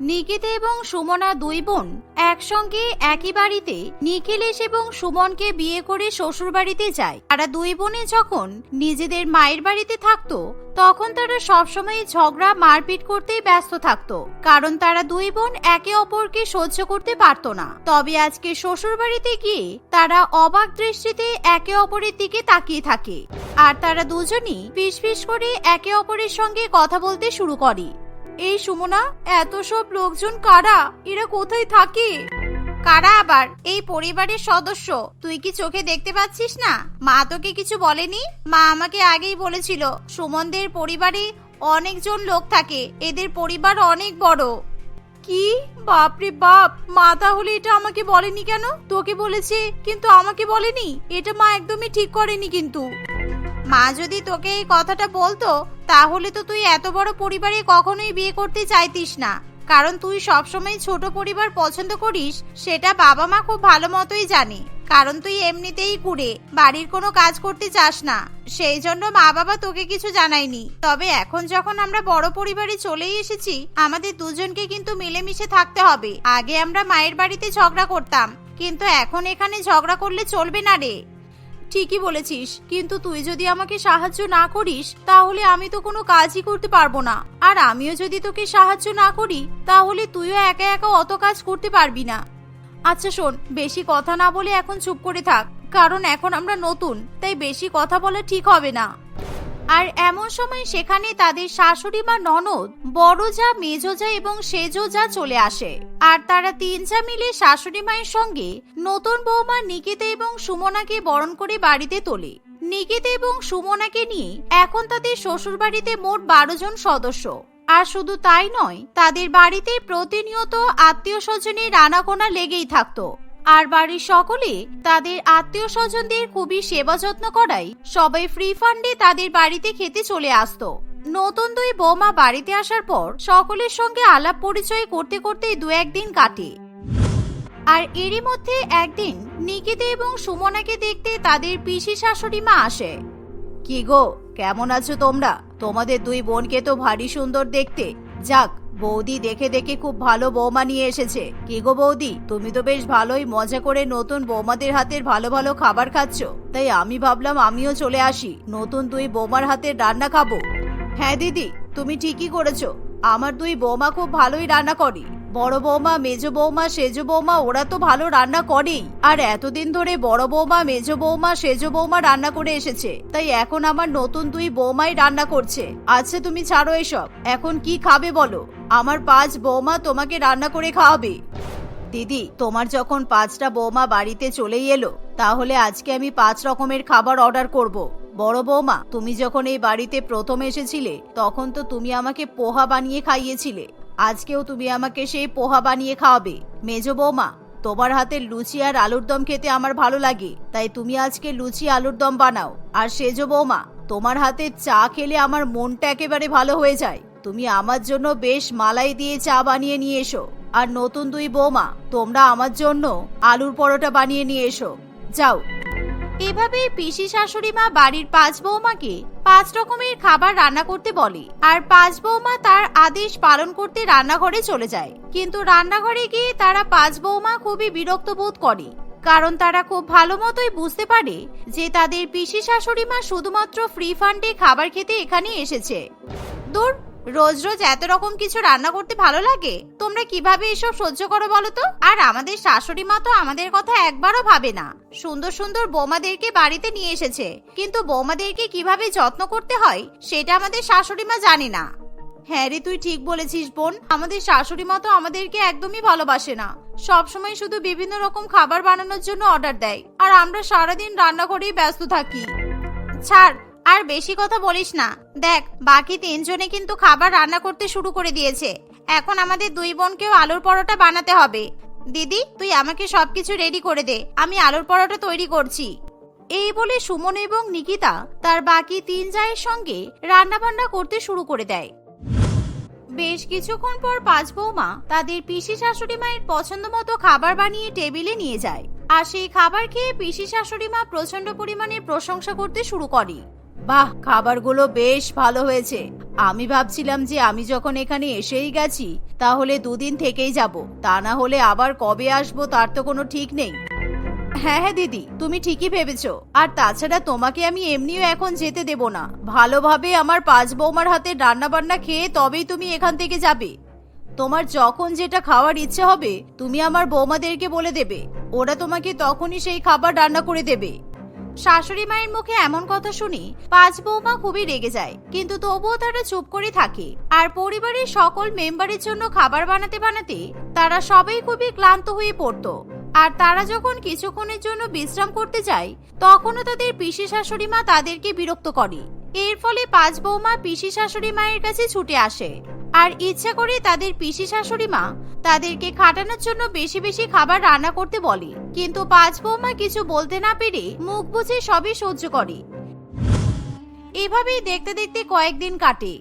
নিকিতা এবং সুমনা দুই বোন একসঙ্গে একই বাড়িতে নিখিলেশ এবং সুমনকে বিয়ে করে শ্বশুর বাড়িতে যায়। তারা দুই বোনে যখন নিজেদের মায়ের বাড়িতে থাকতো, তখন তারা সবসময় ঝগড়া, মারপিট করতেই ব্যস্ত থাকতো, কারণ তারা দুই বোন একে অপরকে সহ্য করতে পারতো না। তবে আজকে শ্বশুর বাড়িতে গিয়ে তারা অবাক দৃষ্টিতে একে অপরের দিকে তাকিয়ে থাকে। আর তারা দুজনই ফিস করে একে অপরের সঙ্গে কথা বলতে শুরু করে। এই সুমনা, এত সব লোকজন কারা? এরা কোথায় থাকে? কারা আবার? এই পরিবারের সদস্য। তুই কি চোখে দেখতে পাচ্ছিস না? মা তোকে কিছু বলেনি? মা আমাকে আগেই বলেছিল, সুমনদের পরিবারে অনেকজন লোক থাকে। এদের পরিবার অনেক বড়। কি? বাপরে বাপ! মা তাহলে এটা আমাকে বলেনি কেন? তোকে বলেছে, কিন্তু আমাকে বলেনি? এটা মা একদমই ঠিক করেনি কিন্তু। মা যদি তোকে এই কথাটা বলতো, তাহলে তো তুই এত বড় পরিবারে কখনোই বিয়ে করতে চাইতিস না। কারণ তুই সবসময় ছোট পরিবার পছন্দ করিস, সেটা বাবা মা খুব ভালো মতোই জানে। কারণ তুই এমনিতেই কুড়ে, বাড়ির কোনো কাজ করতে চাস না। সেই জন্য মা বাবা তোকে কিছু জানায়নি। তবে এখন যখন আমরা বড় পরিবারে চলেই এসেছি, আমাদের দুজনকে কিন্তু মিলেমিশে থাকতে হবে। আগে আমরা মায়ের বাড়িতে ঝগড়া করতাম। কিন্তু এখন এখানে ঝগড়া করলে চলবে না রে। ঠিকই বলেছিস, কিন্তু তুই যদি আমাকে সাহায্য না করিস, তাহলে আমি তো কোনো কাজই করতে পারব না। আর আমিও যদি তোকে সাহায্য না করি, তাহলে তুইও একা একা অত কাজ করতে পারবি না। আচ্ছা শোন, বেশি কথা না বলে এখন চুপ করে থাক, কারণ এখন আমরা নতুন, তাই বেশি কথা বলা ঠিক হবে না। আর এমন সময় সেখানে তাদের শাশুড়ি মা ননদ, বড় যা, মেজো যা এবং সেজো যা চলে আসে। আর তারা তিন যা মিলে শাশুড়ি মায়ের সঙ্গে নতুন বৌমা নিকিতা এবং সুমনাকে বরণ করে বাড়িতে তোলে। নিকিতা এবং সুমনাকে নিয়ে এখন তাদের শ্বশুর বাড়িতে মোট বারো জন সদস্য। আর শুধু তাই নয়, তাদের বাড়িতে প্রতিনিয়ত আত্মীয় স্বজনের রানাকোনা লেগেই থাকতো। আর বাড়ির সকলে তাদের আত্মীয় স্বজনদের খুবই সেবা যত্ন করায় সবাই ফ্রি ফান্ডে তাদের বাড়িতে খেতে চলে আসতো। নতুন দুই বৌমা বাড়িতে আসার পর সকলের সঙ্গে আলাপ পরিচয় করতে করতে দু একদিন কাটে। আর এরই মধ্যে একদিন নিকিতা এবং সুমনাকে দেখতে তাদের পিসি শাশুড়ি মা আসে। কি গো, কেমন আছো তোমরা? তোমাদের দুই বোনকে তো ভারী সুন্দর দেখতে। যাক বৌদি দেখে দেখে খুব ভালো বৌমা নিয়ে এসেছে। কি গো বৌদি? তুমি তো বেশ ভালোই মজা করে নতুন বৌমাদের হাতের ভালো ভালো খাবার খাচ্ছ। তাই আমি ভাবলাম আমিও চলে আসি। নতুন দুই বৌমার হাতের রান্না খাব। হ্যাঁ দিদি, তুমি ঠিকই করেছ। আমার দুই বৌমা খুব ভালোই রান্না করে। বড় বৌমা, মেজ বৌমা, সেজ বৌমা, ওরা তো ভালো রান্না করেই। আর এতদিন ধরে বড় বৌমা, মেজ বৌমা, সেজ বৌমা রান্না করে এসেছে। তাই এখন আমার নতুন দুই বৌমাই রান্না করছে। আচ্ছা তুমি ছাড়ো এসব। এখন কি খাবে বলো? আমার পাঁচ বৌমা তোমাকে রান্না করে খাওয়াবে। দিদি, তোমার যখন পাঁচটা বৌমা বাড়িতে চলেই এলো, তাহলে আজকে আমি পাঁচ রকমের খাবার অর্ডার করব। বড় বৌমা, তুমি যখন এই বাড়িতে প্রথম এসেছিলে, তখন তো তুমি আমাকে পোহা বানিয়ে খাইয়েছিলে। আজকেও তুমি আমাকে সেই পোহা বানিয়ে খাওয়াবে। মেজ বৌমা, তোমার হাতের লুচি আর আলুর দম খেতে আমার ভালো লাগে, তাই তুমি আজকে লুচি আলুর দম বানাও। আর সেজো বৌমা, তোমার হাতে চা খেলে আমার মনটা একেবারে ভালো হয়ে যায়। তুমি আমার জন্য বেশ মালাই দিয়ে চা বানিয়ে নিয়ে এসো। আর নতুন দুই বৌমা, তোমরা আমার জন্য আলুর পরোটা বানিয়ে নিয়ে এসো। যাও। এভাবে পিসি শাশুড়ি মা বাড়ির পাঁচ বৌমাকে পাঁচ রকমের খাবার রান্না করতে বলে। আর পাঁচ বৌমা তার আদেশ পালন করতে রান্নাঘরে চলে যায়। কিন্তু রান্নাঘরে গিয়ে তারা পাঁচ বৌমা খুবই বিরক্ত বোধ করে। কারণ তারা খুব ভালো মতোই বুঝতে পারে যে তাদের পিসি শাশুড়ি মা শুধুমাত্র ফ্রি ফান্ডে খাবার খেতে এখানে এসেছে। দূর রোজ রোজ এত রকম কিছু রান্না করতে ভালো লাগে? তোমরা কীভাবে এসব সহ্য করো বলো তো? আর আমাদের শাশুড়ি মা তো আমাদের কথা একবারও ভাবে না। সুন্দর সুন্দর বৌমাদেরকে বাড়িতে নিয়ে এসেছে। কিন্তু বৌমাদেরকে কীভাবে যত্ন করতে হয়, সেটা আমাদের শাশুড়ি মা জানে না। হ্যাঁ রে, তুই ঠিক বলেছিস বোন। আমাদের শাশুড়ি মা তো আমাদেরকে একদমই ভালোবাসে না। সব সময় শুধু বিভিন্ন রকম খাবার বানানোর জন্য অর্ডার দেয়। আর আমরা সারাদিন রান্না করেই ব্যস্ত থাকি। ছাড় আর বেশি কথা বলিস না। দেখ, বাকি তিনজনে কিন্তু খাবার রান্না করতে শুরু করে দিয়েছে। এখন আমাদের দুই বোনকেও আলুর পরোটা বানাতে হবে। দিদি, তুই আমাকে সবকিছু রেডি করে দে। আমি আলুর পরোটা তৈরি করছি। এই বলে সুমন এবং নিকিতা তার বাকি তিন জায়ের সঙ্গে রান্না বান্না করতে শুরু করে দেয়। বেশ কিছুক্ষণ পর পাঁচ বৌমা তাদের পিসি শাশুড়ি মায়ের পছন্দ মতো খাবার বানিয়ে টেবিলে নিয়ে যায়। আর সেই খাবার খেয়ে পিসি শাশুড়ি মা প্রচণ্ড পরিমাণে প্রশংসা করতে শুরু করে। বাহ, খাবারগুলো বেশ ভালো হয়েছে। আমি ভাবছিলাম যে আমি যখন এখানে এসেই গেছি, তাহলে দুদিন থেকেই যাব। তা না হলে আবার কবে আসব তার তো কোনো ঠিক নেই। হ্যাঁ হ্যাঁ দিদি, তুমি ঠিকই ভেবেছো। আর তাছাড়া তোমাকে আমি এমনিও এখন যেতে দেব না। ভালোভাবে আমার পাঁচ বৌমার হাতে রান্না বান্না খেয়ে তবেই তুমি এখান থেকে যাবে। তোমার যখন যেটা খাওয়ার ইচ্ছে হবে, তুমি আমার বৌমাদেরকে বলে দেবে। ওরা তোমাকে তখনই সেই খাবার রান্না করে দেবে। শাশুড়ি মায়ের মুখে এমন কথা শুনি পাঁচ বৌমা খুবই রেগে যায়, কিন্তু তবুও তারা চুপ করে থাকে। আর পরিবারের সকল মেম্বারের জন্য খাবার বানাতে বানাতে তারা সবাই খুবই ক্লান্ত হয়ে পড়তো। আর তারা যখন কিছুক্ষণের জন্য বিশ্রাম করতে যায়, তখনও তাদের পিসি শাশুড়ি মা তাদেরকে বিরক্ত করে। এর ফলে পাঁচ বৌমা পিসি শাশুড়ি মায়ের কাছে ছুটে আসে। আর ইচ্ছা করে তাদের পিসি শাশুড়ি মা তাদেরকে খাটানোর জন্য বেশি বেশি খাবার রান্না করতে বলে। কিন্তু পাঁচ বৌমা কিছু বলতে না পেরে মুখ বুঝে সবই সহ্য করে। এভাবেই দেখতে দেখতে কয়েকদিন কাটে।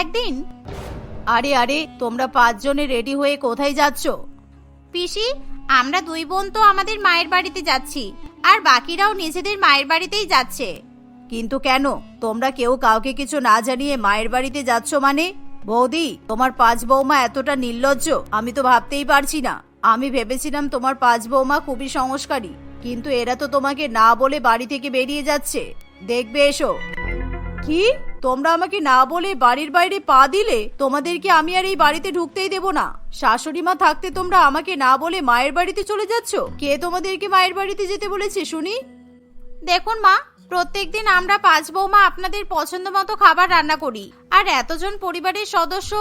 একদিন, আরে আরে, তোমরা পাঁচজনে রেডি হয়ে কোথায় যাচ্ছ? পিসি, আমরা দুই বোন তো আমাদের মায়ের বাড়িতে যাচ্ছি, আর বাকিরাও নিজেদের মায়ের বাড়িতেই যাচ্ছে। কিন্তু কেন? তোমরা কেউ কাউকে কিছু না জানিয়ে মায়ের বাড়িতে যাচ্ছ মানে? বৌদি, তোমার পাঁচ বৌমা এতটা নির্লজ্জ, আমি তো ভাবতেই পারছি না। আমি ভেবেছিলাম তোমার পাঁচ বৌমা খুবই সংস্কারী, কিন্তু এরা তো তোমাকে না বলে বাড়ি থেকে বেরিয়ে যাচ্ছে। দেখবে এসো। কি? তোমরা আমাকে না বলে বাড়ির বাইরে পা দিলে? তোমাদেরকে আমি আর এই বাড়িতে ঢুকতেই দেব না। শাশুড়ি মা থাকতে তোমরা আমাকে না বলে মায়ের বাড়িতে চলে যাচ্ছ? কে তোমাদেরকে মায়ের বাড়িতে যেতে বলেছে, শুনি? দেখুন মা, প্রত্যেকদিন আমরা পাঁচ বৌমা আপনাদের পছন্দ মতো খাবার রান্না করি। আর এতজন পরিবারের সদস্য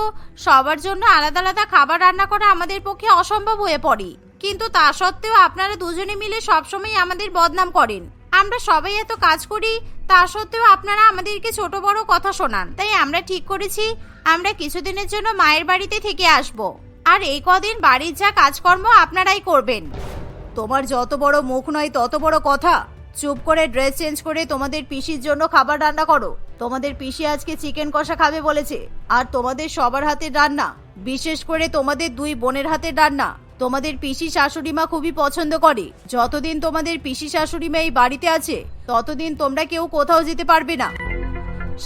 সবার জন্য আলাদা আলাদা খাবার রান্না করা আমাদের পক্ষে অসম্ভব হয়ে পড়ে। কিন্তু তা সত্ত্বেও আপনারা দুজনে মিলে সবসময় আমাদের বদনাম করেন। আমরা সবাই এত কাজ করি, তা সত্ত্বেও আপনারা আমাদেরকে ছোট বড় কথা শোনান। তাই আমরা ঠিক করেছি, আমরা কিছুদিনের জন্য মায়ের বাড়িতে থেকে আসব। আর এই কদিন বাড়ির যা কাজকর্ম আপনারাই করবেন। তোমার যত বড় মুখ নয় তত বড় কথা। চুপ করে ড্রেস চেঞ্জ করে তোমাদের পিসির জন্য খাবার রান্না করো। তোমাদের পিসি আজকে চিকেন কষা খাবে বলেছে। আর তোমাদের সবার হাতের রান্না, বিশেষ করে তোমাদের দুই বোনের হাতের রান্না। তোমাদের পিসি শাশুড়ি মা খুবই পছন্দ করে। যতদিন তোমাদের পিসি শাশুড়ি মা এই বাড়িতে আছে, ততদিন তোমরা কেউ কোথাও যেতে পারবে না।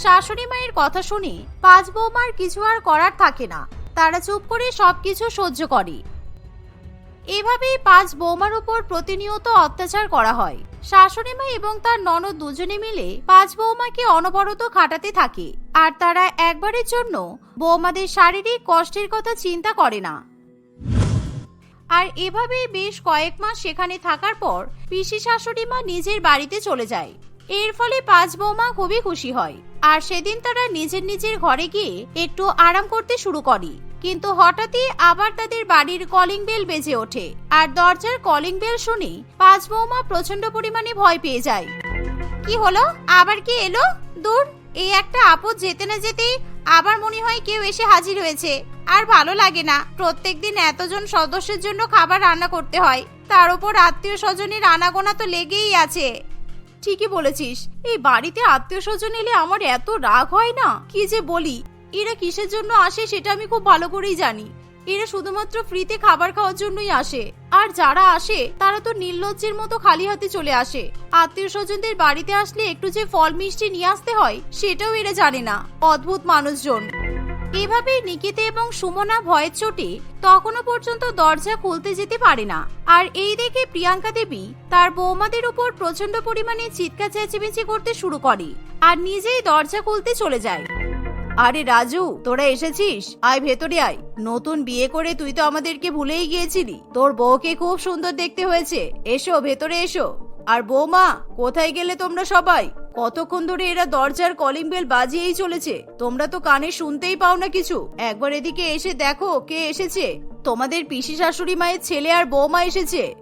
শাশুড়ি মায়ের কথা শুনে পাঁচ বৌমার কিছু আর করার থাকে না। তারা চুপ করে সবকিছু সহ্য করে। এভাবেই পাঁচ বৌমার উপর প্রতিনিয়ত অত্যাচার করা হয়। শাশুড়ি মা এবং তার ননদ দুজনে মিলে পাঁচ বৌমাকে অনবরত খাটাতে থাকে। আর তারা একবারের জন্য বৌমাদের শারীরিক কষ্টের কথা চিন্তা করে না। আর এভাবেই বেশ কয়েক মাস সেখানে থাকার পর পিসি শাশুড়ি মা নিজের বাড়িতে চলে যায়। এর ফলে পাঁচ বৌমা খুবই খুশি হয়। আর সেদিন তারা নিজের নিজের ঘরে গিয়ে একটু আরাম করতে শুরু করে। কিন্তু হঠাৎই আবার তাদের বাড়ির কলিং বেল বেজে ওঠে। আর দরজার কলিং বেল শুনে পাঁচ বৌমা প্রচণ্ড পরিমাণে ভয় পেয়ে যায়। কি হলো? আবার কি এলো? দূর, এই একটা আপদ যেতে না যেতে আবার মনে হয় কেউ এসে হাজির হয়েছে। আর ভালো লাগে না, প্রত্যেকদিন এতজন সদস্যের জন্য খাবার রান্না করতে হয়। তার উপর আত্মীয় স্বজনের আনাগোনা তো লেগেই আছে। ঠিকই বলেছিস, এই বাড়িতে আত্মীয় স্বজন এলে আমার এত রাগ হয় না? কি যে বলি এরা কিসের জন্য আসে সেটা আমি খুব ভালো করেই জানি। এরা শুধুমাত্র ফ্রিতে খাবার খাওয়ার জন্যই আসে। আর যারা আসে, তারা তো নির্লজ্জের মতো খালি হাতে চলে আসে। আত্মীয় স্বজনদের বাড়িতে আসলে একটু যে ফল মিষ্টি নিয়ে আসতে হয়, সেটাও এরা জানে না। অদ্ভুত মানুষজন। এভাবেই নিকিতে এবং সুমনা ভয়ের চোটে তখনও পর্যন্ত দরজা খুলতে যেতে পারে না। আর এই দেখে প্রিয়াঙ্কা দেবী তার বৌমাদের উপর প্রচণ্ড পরিমাণে চিৎকার চেঁচেমেচি করতে শুরু করে। আর নিজেই দরজা খুলতে চলে যায়। আরে রাজু, তোরা এসেছিস? আয় ভেতরে আয়। নতুন বিয়ে করে তুই তো আমাদেরকে ভুলেই গিয়েছিলি। তোর বউকে খুব সুন্দর দেখতে হয়েছে। এসো, ভেতরে এসো। আর বৌমা, কোথায় গেলে তোমরা সবাই? কতক্ষণ ধরে এরা দরজার কলিং বেল বাজিয়েই চলেছে। তোমরা তো কানে শুনতেই পাও না কিছু। একবার এদিকে এসে দেখো কে এসেছে। তোমাদের পিসি শাশুড়ি মায়ের ছেলে আর বৌমা এসেছে।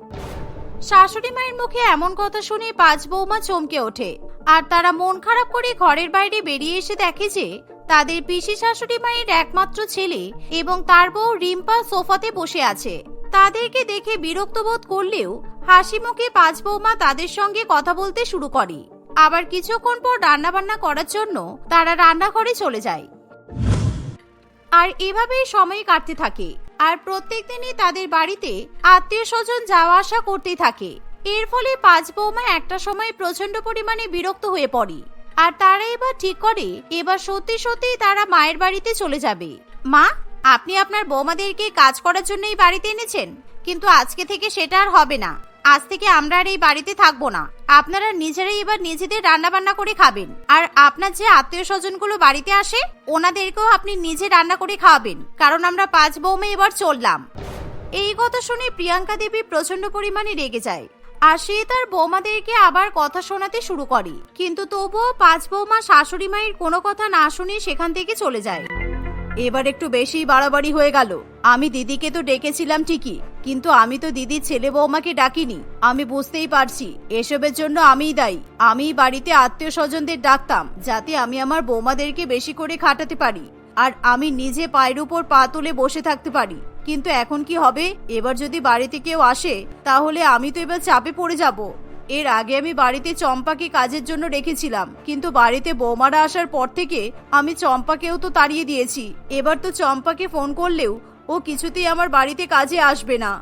শাশুড়ি মায়ের মুখে এমন কথা শুনে পাঁচ বৌমা চমকে ওঠে। আর তারা মন খারাপ করে ঘরের বাইরে বেরিয়ে এসে দেখে যে, তাদের পিসি শাশুড়ি মায়ের একমাত্র ছেলে এবং তার বউ রিম্পা সোফাতে বসে আছে। তাদেরকে দেখে বিরক্ত বোধ করলেও হাসি মুখে পাঁচ বৌমা তাদের সঙ্গে কথা বলতে শুরু করে। আবার কিছুক্ষণ পর রান্নাবান্না করার জন্য তারা রান্নাঘরে চলে যায়। আর এভাবেই সময় কাটতে থাকে। আর প্রত্যেক দিনই তাদের বাড়িতে আত্মীয় স্বজন যাওয়া আসা করতে থাকে। এর ফলে পাঁচ বৌমা একটা সময় প্রচণ্ড পরিমাণে বিরক্ত হয়ে পড়ে। আর তারা এবার ঠিক করে, এবার সত্যি সত্যি তারা মায়ের বাড়িতে চলে যাবে। মা, আপনি আপনার বৌমাদেরকে কাজ করার জন্যই বাড়িতে এনেছেন, কিন্তু আজকে থেকে সেটা আর হবে না। আজ থেকে আমরা আর এই বাড়িতে থাকব না। আপনারা নিজেরাই এবার নিজেদের রান্না বান্না করে খাবেন। আর আপনার যে আত্মীয় স্বজনগুলো বাড়িতে আসে, ওনাদেরকেও আপনি নিজে রান্না করে খাওয়াবেন। কারণ আমরা পাঁচ বৌমে এবার চললাম। এই কথা শুনে প্রিয়াঙ্কা দেবী প্রচণ্ড পরিমাণে রেগে যায়। আর সে তার বৌমাদেরকে আবার কথা শোনাতে শুরু করে। কিন্তু তবুও পাঁচ বৌমা শাশুড়ি মায়ের কোনো কথা না শুনে সেখান থেকে চলে যায়। এবার একটু বেশি বাড়াবাড়ি হয়ে গেল। আমি দিদিকে তো ডেকেছিলাম ঠিকই, কিন্তু আমি তো দিদির ছেলে বৌমাকে ডাকিনি। আমি বুঝতেই পারছি, এসবের জন্য আমিই দায়ী। আমি বাড়িতে আত্মীয় স্বজনদের ডাকতাম, যাতে আমি আমার বৌমাদেরকে বেশি করে খাটাতে পারি। আর আমি নিজে পায়ের উপর পা তুলে বসে থাকতে পারি। কিন্তু এখন কি হবে? এবার যদি বাড়িতে কেউ আসে, তাহলে আমি তো এবার চাপে পড়ে যাব। এর আগে আমি বাড়িতে চম্পাকে কাজের জন্য রেখেছিলাম, কিন্তু বাড়িতে বৌমারা আসার পর থেকে আমি চম্পাকেও তো তাড়িয়ে দিয়েছি। এবার তো চম্পাকে ফোন করলেও ও কিছুতেই আমার বাড়িতে কাজে আসবে না।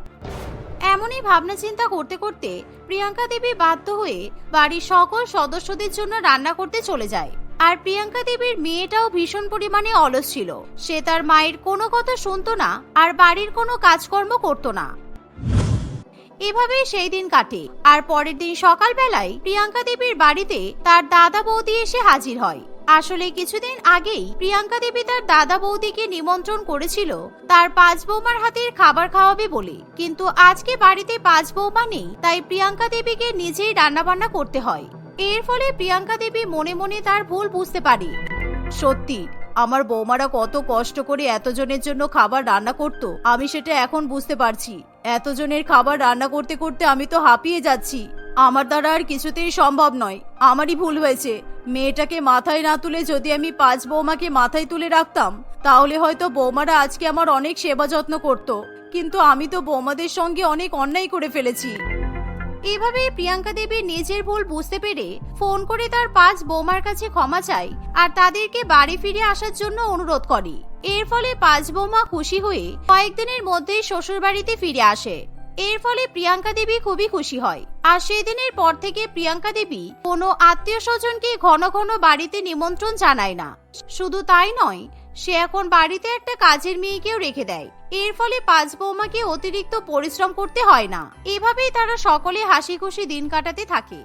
এমনই ভাবনা চিন্তা করতে করতে প্রিয়াঙ্কা দেবী বাধ্য হয়ে বাড়ির সকল সদস্যদের জন্য রান্না করতে চলে যায়। আর প্রিয়াঙ্কা দেবীর মেয়েটাও ভীষণ পরিমাণে অলস ছিল। সে তার মায়ের কোনো কথা শুনতো না আর বাড়ির কোনো কাজকর্ম করতো না। এভাবেই সেই দিন কাটে। আর পরের দিন সকালবেলায় প্রিয়াঙ্কা দেবীর বাড়িতে তার দাদা বৌদি এসে হাজির হয়। আসলে কিছুদিন আগেই প্রিয়াঙ্কা দেবী তার দাদা বৌদিকে নিমন্ত্রণ করেছিল তার পাঁচ বৌমার হাতের খাবার খাওয়াবে বলে। কিন্তু আজকে বাড়িতে পাঁচ বৌমা নেই, তাই প্রিয়াঙ্কা দেবীকে নিজেই রান্নাবান্না করতে হয়। এর ফলে প্রিয়াঙ্কা দেবী মনে মনে তার ভুল বুঝতে পারে। সত্যি, আমার বৌমারা কত কষ্ট করে এতজনের জন্য খাবার রান্না করত, আমি সেটা এখন বুঝতে পারছি। এতজনের খাবার রান্না করতে করতে আমি তো হাঁপিয়ে যাচ্ছি। আমার দ্বারা আর কিছুতেই সম্ভব নয়। আমারই ভুল হয়েছে। মেয়েটাকে মাথায় না তুলে যদি আমি পাঁচ বৌমাকে মাথায় তুলে রাখতাম, তাহলে হয়তো বৌমারা আজকে আমার অনেক সেবা যত্ন করত। কিন্তু আমি তো বৌমাদের সঙ্গে অনেক অন্যায় করে ফেলেছি। এভাবে প্রিয়াঙ্কা দেবী নিজের ভুল বুঝতে পেরে ফোন করে তার পাঁচ বৌমার কাছে ক্ষমা চায় আর তাদেরকে বাড়ি ফিরে আসার জন্য অনুরোধ করে। এর ফলে পাঁচ বৌমা খুশি হয়ে কয়েকদিনের মধ্যেই শ্বশুর বাড়িতে ফিরে আসে। এর ফলে প্রিয়াঙ্কা দেবী খুবই খুশি হয়। আর সেদিনের পর থেকে প্রিয়াঙ্কা দেবী কোনো আত্মীয় স্বজনকে ঘন ঘন বাড়িতে নিমন্ত্রণ জানায় না। শুধু তাই নয়, সে এখন বাড়িতে একটা কাজের মেয়েকেও রেখে দেয়। এর ফলে পাঁচ বৌমাকে অতিরিক্ত পরিশ্রম করতে হয় না। এভাবেই তারা সকলে হাসি খুশি দিন কাটাতে থাকে।